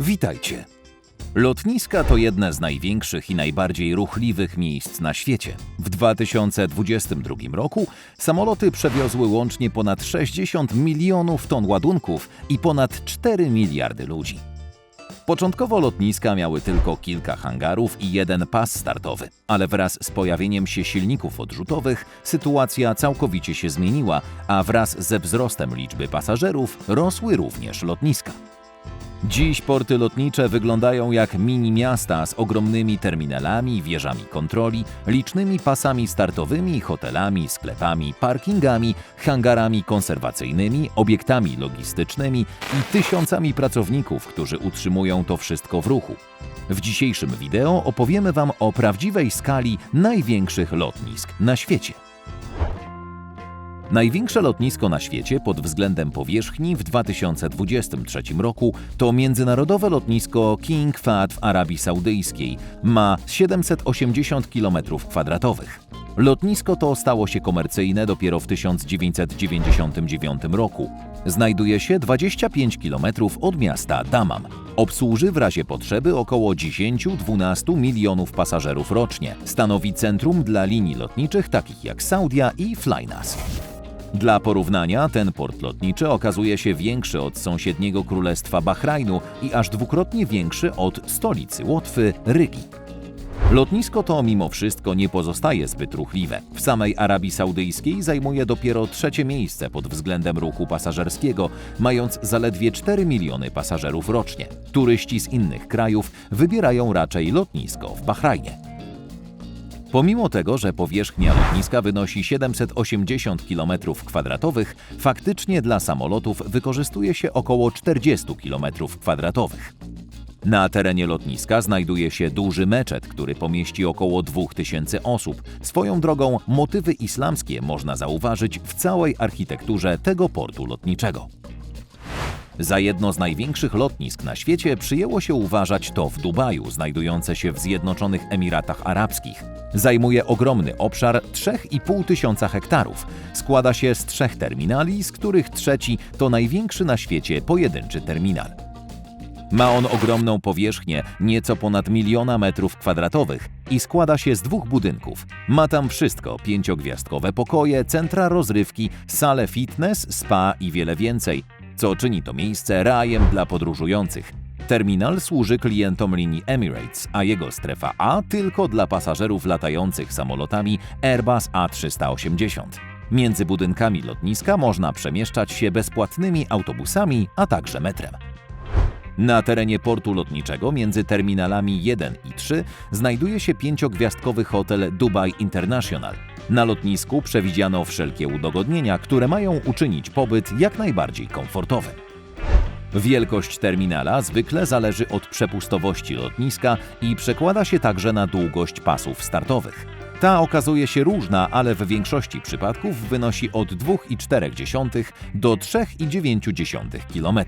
Witajcie. Lotniska to jedne z największych i najbardziej ruchliwych miejsc na świecie. W 2022 roku samoloty przewiozły łącznie ponad 60 milionów ton ładunków i ponad 4 miliardy ludzi. Początkowo lotniska miały tylko kilka hangarów i jeden pas startowy, ale wraz z pojawieniem się silników odrzutowych sytuacja całkowicie się zmieniła, a wraz ze wzrostem liczby pasażerów rosły również lotniska. Dziś porty lotnicze wyglądają jak mini miasta z ogromnymi terminalami, wieżami kontroli, licznymi pasami startowymi, hotelami, sklepami, parkingami, hangarami konserwacyjnymi, obiektami logistycznymi i tysiącami pracowników, którzy utrzymują to wszystko w ruchu. W dzisiejszym wideo opowiemy Wam o prawdziwej skali największych lotnisk na świecie. Największe lotnisko na świecie pod względem powierzchni w 2023 roku to międzynarodowe lotnisko King Fahd w Arabii Saudyjskiej. Ma 780 km2. Lotnisko to stało się komercyjne dopiero w 1999 roku. Znajduje się 25 km od miasta Dammam. Obsłuży w razie potrzeby około 10-12 milionów pasażerów rocznie. Stanowi centrum dla linii lotniczych takich jak Saudia i Flynas. Dla porównania, ten port lotniczy okazuje się większy od sąsiedniego królestwa Bahrajnu i aż dwukrotnie większy od stolicy Łotwy, Rygi. Lotnisko to mimo wszystko nie pozostaje zbyt ruchliwe. W samej Arabii Saudyjskiej zajmuje dopiero trzecie miejsce pod względem ruchu pasażerskiego, mając zaledwie 4 miliony pasażerów rocznie. Turyści z innych krajów wybierają raczej lotnisko w Bahrajnie. Pomimo tego, że powierzchnia lotniska wynosi 780 km2, faktycznie dla samolotów wykorzystuje się około 40 km2. Na terenie lotniska znajduje się duży meczet, który pomieści około 2000 osób. Swoją drogą motywy islamskie można zauważyć w całej architekturze tego portu lotniczego. Za jedno z największych lotnisk na świecie przyjęło się uważać to w Dubaju, znajdujące się w Zjednoczonych Emiratach Arabskich. Zajmuje ogromny obszar 3,5 tysiąca hektarów. Składa się z trzech terminali, z których trzeci to największy na świecie pojedynczy terminal. Ma on ogromną powierzchnię, nieco ponad miliona metrów kwadratowych i składa się z dwóch budynków. Ma tam wszystko: pięciogwiazdkowe pokoje, centra rozrywki, sale fitness, spa i wiele więcej, co czyni to miejsce rajem dla podróżujących. Terminal służy klientom linii Emirates, a jego strefa A tylko dla pasażerów latających samolotami Airbus A380. Między budynkami lotniska można przemieszczać się bezpłatnymi autobusami, a także metrem. Na terenie portu lotniczego między terminalami 1 i 3 znajduje się pięciogwiazdkowy hotel Dubai International. Na lotnisku przewidziano wszelkie udogodnienia, które mają uczynić pobyt jak najbardziej komfortowym. Wielkość terminala zwykle zależy od przepustowości lotniska i przekłada się także na długość pasów startowych. Ta okazuje się różna, ale w większości przypadków wynosi od 2,4 do 3,9 km.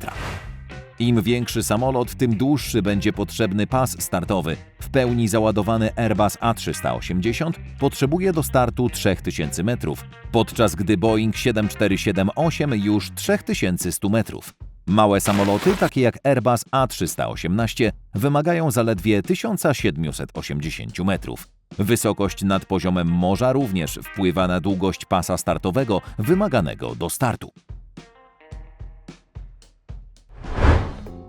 Im większy samolot, tym dłuższy będzie potrzebny pas startowy. W pełni załadowany Airbus A380 potrzebuje do startu 3000 metrów, podczas gdy Boeing 747-8 już 3100 metrów. Małe samoloty, takie jak Airbus A318, wymagają zaledwie 1780 metrów. Wysokość nad poziomem morza również wpływa na długość pasa startowego wymaganego do startu.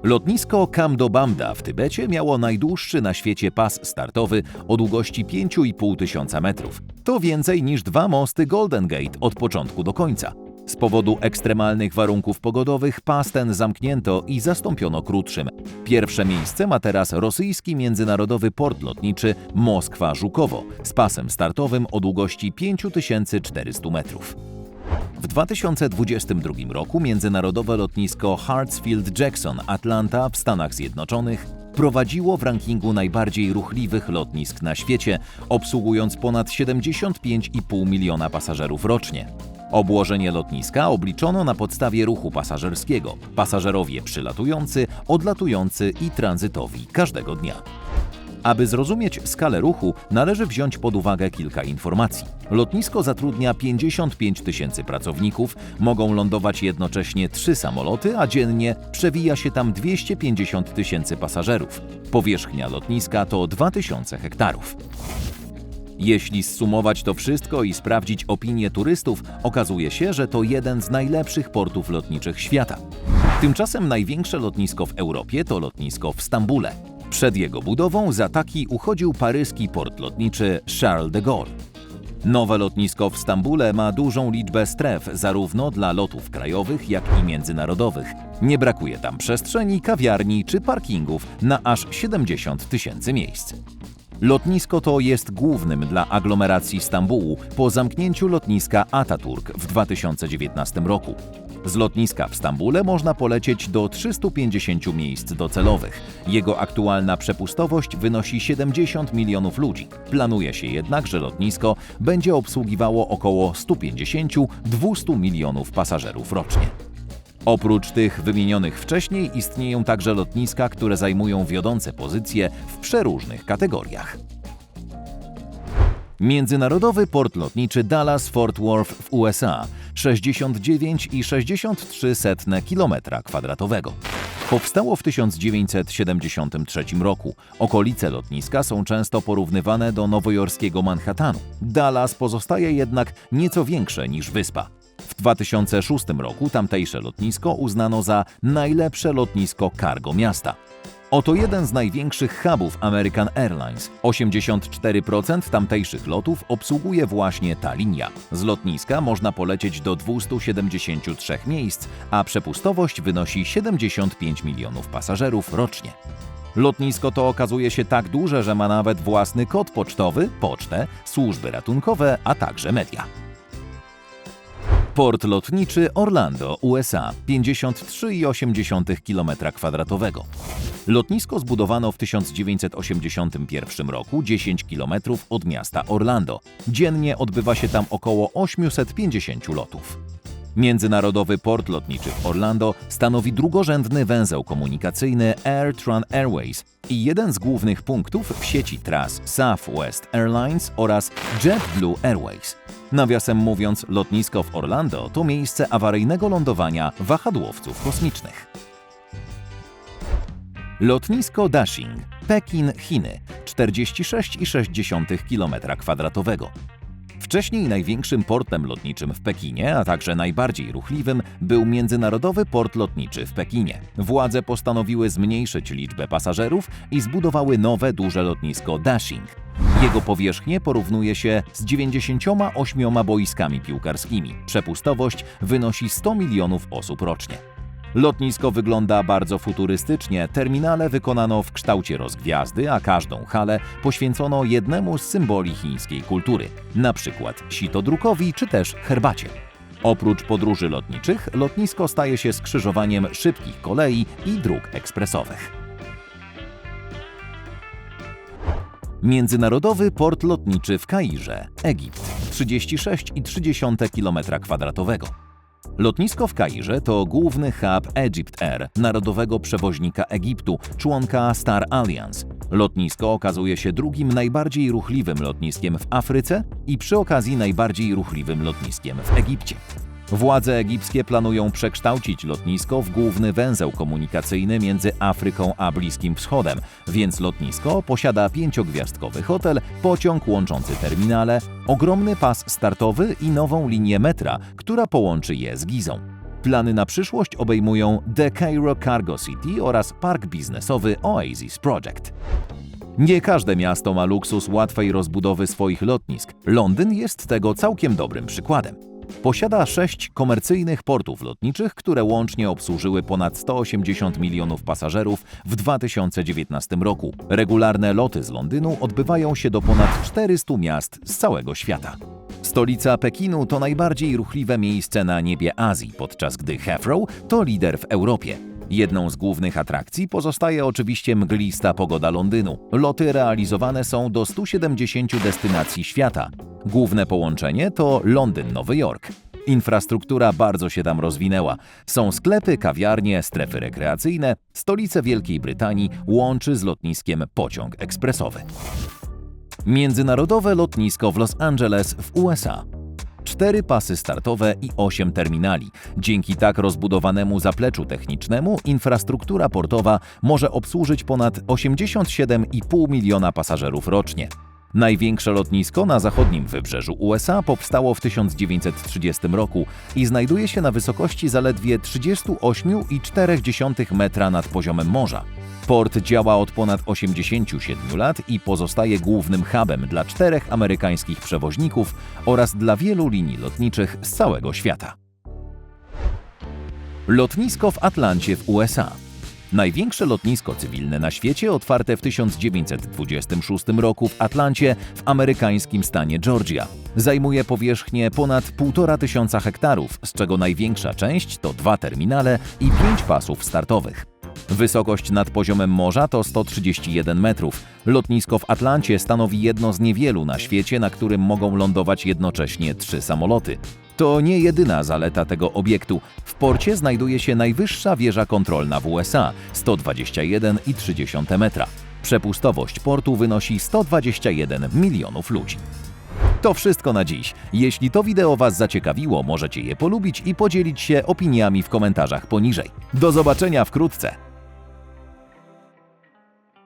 Lotnisko Kamdobamda w Tybecie miało najdłuższy na świecie pas startowy o długości 5,5 tysiąca metrów. To więcej niż dwa mosty Golden Gate od początku do końca. Z powodu ekstremalnych warunków pogodowych pas ten zamknięto i zastąpiono krótszym. Pierwsze miejsce ma teraz rosyjski międzynarodowy port lotniczy Moskwa-Żukowo z pasem startowym o długości 5400 metrów. W 2022 roku międzynarodowe lotnisko Hartsfield-Jackson Atlanta w Stanach Zjednoczonych prowadziło w rankingu najbardziej ruchliwych lotnisk na świecie, obsługując ponad 75,5 miliona pasażerów rocznie. Obłożenie lotniska obliczono na podstawie ruchu pasażerskiego, pasażerowie przylatujący, odlatujący i tranzytowi każdego dnia. Aby zrozumieć skalę ruchu, należy wziąć pod uwagę kilka informacji. Lotnisko zatrudnia 55 tysięcy pracowników, mogą lądować jednocześnie trzy samoloty, a dziennie przewija się tam 250 tysięcy pasażerów. Powierzchnia lotniska to 2000 hektarów. Jeśli zsumować to wszystko i sprawdzić opinię turystów, okazuje się, że to jeden z najlepszych portów lotniczych świata. Tymczasem największe lotnisko w Europie to lotnisko w Stambule. Przed jego budową za taki uchodził paryski port lotniczy Charles de Gaulle. Nowe lotnisko w Stambule ma dużą liczbę stref, zarówno dla lotów krajowych, jak i międzynarodowych. Nie brakuje tam przestrzeni, kawiarni czy parkingów na aż 70 tysięcy miejsc. Lotnisko to jest głównym dla aglomeracji Stambułu po zamknięciu lotniska Ataturk w 2019 roku. Z lotniska w Stambule można polecieć do 350 miejsc docelowych. Jego aktualna przepustowość wynosi 70 milionów ludzi. Planuje się jednak, że lotnisko będzie obsługiwało około 150-200 milionów pasażerów rocznie. Oprócz tych wymienionych wcześniej istnieją także lotniska, które zajmują wiodące pozycje w przeróżnych kategoriach. Międzynarodowy port lotniczy Dallas-Fort Worth w USA 69,63 km2. Powstało w 1973 roku. Okolice lotniska są często porównywane do nowojorskiego Manhattanu. Dallas pozostaje jednak nieco większe niż wyspa. W 2006 roku tamtejsze lotnisko uznano za najlepsze lotnisko cargo miasta. Oto jeden z największych hubów American Airlines. 84% tamtejszych lotów obsługuje właśnie ta linia. Z lotniska można polecieć do 273 miejsc, a przepustowość wynosi 75 milionów pasażerów rocznie. Lotnisko to okazuje się tak duże, że ma nawet własny kod pocztowy, pocztę, służby ratunkowe, a także media. Port lotniczy Orlando, USA 53,8 km2. Lotnisko zbudowano w 1981 roku 10 km od miasta Orlando. Dziennie odbywa się tam około 850 lotów. Międzynarodowy port lotniczy w Orlando stanowi drugorzędny węzeł komunikacyjny Air Tran Airways i jeden z głównych punktów w sieci tras Southwest Airlines oraz JetBlue Airways. Nawiasem mówiąc, lotnisko w Orlando to miejsce awaryjnego lądowania wahadłowców kosmicznych. Lotnisko Dashing, Pekin, Chiny, 46,6 km2. Wcześniej największym portem lotniczym w Pekinie, a także najbardziej ruchliwym, był Międzynarodowy Port Lotniczy w Pekinie. Władze postanowiły zmniejszyć liczbę pasażerów i zbudowały nowe duże lotnisko Dashing. Jego powierzchnię porównuje się z 98 boiskami piłkarskimi. Przepustowość wynosi 100 milionów osób rocznie. Lotnisko wygląda bardzo futurystycznie. Terminale wykonano w kształcie rozgwiazdy, a każdą halę poświęcono jednemu z symboli chińskiej kultury, na przykład sitodrukowi czy też herbacie. Oprócz podróży lotniczych, lotnisko staje się skrzyżowaniem szybkich kolei i dróg ekspresowych. Międzynarodowy port lotniczy w Kairze, Egipt, 36,3 km2. Lotnisko w Kairze to główny hub Egypt Air, narodowego przewoźnika Egiptu, członka Star Alliance. Lotnisko okazuje się drugim najbardziej ruchliwym lotniskiem w Afryce i przy okazji najbardziej ruchliwym lotniskiem w Egipcie. Władze egipskie planują przekształcić lotnisko w główny węzeł komunikacyjny między Afryką a Bliskim Wschodem, więc lotnisko posiada pięciogwiazdkowy hotel, pociąg łączący terminale, ogromny pas startowy i nową linię metra, która połączy je z Gizą. Plany na przyszłość obejmują The Cairo Cargo City oraz park biznesowy Oasis Project. Nie każde miasto ma luksus łatwej rozbudowy swoich lotnisk. Londyn jest tego całkiem dobrym przykładem. Posiada sześć komercyjnych portów lotniczych, które łącznie obsłużyły ponad 180 milionów pasażerów w 2019 roku. Regularne loty z Londynu odbywają się do ponad 400 miast z całego świata. Stolica Pekinu to najbardziej ruchliwe miejsce na niebie Azji, podczas gdy Heathrow to lider w Europie. Jedną z głównych atrakcji pozostaje oczywiście mglista pogoda Londynu. Loty realizowane są do 170 destynacji świata. Główne połączenie to Londyn-Nowy Jork. Infrastruktura bardzo się tam rozwinęła. Są sklepy, kawiarnie, strefy rekreacyjne. Stolicę Wielkiej Brytanii łączy z lotniskiem pociąg ekspresowy. Międzynarodowe lotnisko w Los Angeles w USA. Cztery pasy startowe i osiem terminali. Dzięki tak rozbudowanemu zapleczu technicznemu infrastruktura portowa może obsłużyć ponad 87,5 miliona pasażerów rocznie. Największe lotnisko na zachodnim wybrzeżu USA powstało w 1930 roku i znajduje się na wysokości zaledwie 38,4 metra nad poziomem morza. Port działa od ponad 87 lat i pozostaje głównym hubem dla czterech amerykańskich przewoźników oraz dla wielu linii lotniczych z całego świata. Lotnisko w Atlancie w USA. Największe lotnisko cywilne na świecie otwarte w 1926 roku w Atlancie w amerykańskim stanie Georgia. Zajmuje powierzchnię ponad 1,5 tysiąca hektarów, z czego największa część to dwa terminale i pięć pasów startowych. Wysokość nad poziomem morza to 131 metrów. Lotnisko w Atlancie stanowi jedno z niewielu na świecie, na którym mogą lądować jednocześnie trzy samoloty. To nie jedyna zaleta tego obiektu. W porcie znajduje się najwyższa wieża kontrolna w USA 121,3 metra. Przepustowość portu wynosi 121 milionów ludzi. To wszystko na dziś. Jeśli to wideo Was zaciekawiło, możecie je polubić i podzielić się opiniami w komentarzach poniżej. Do zobaczenia wkrótce!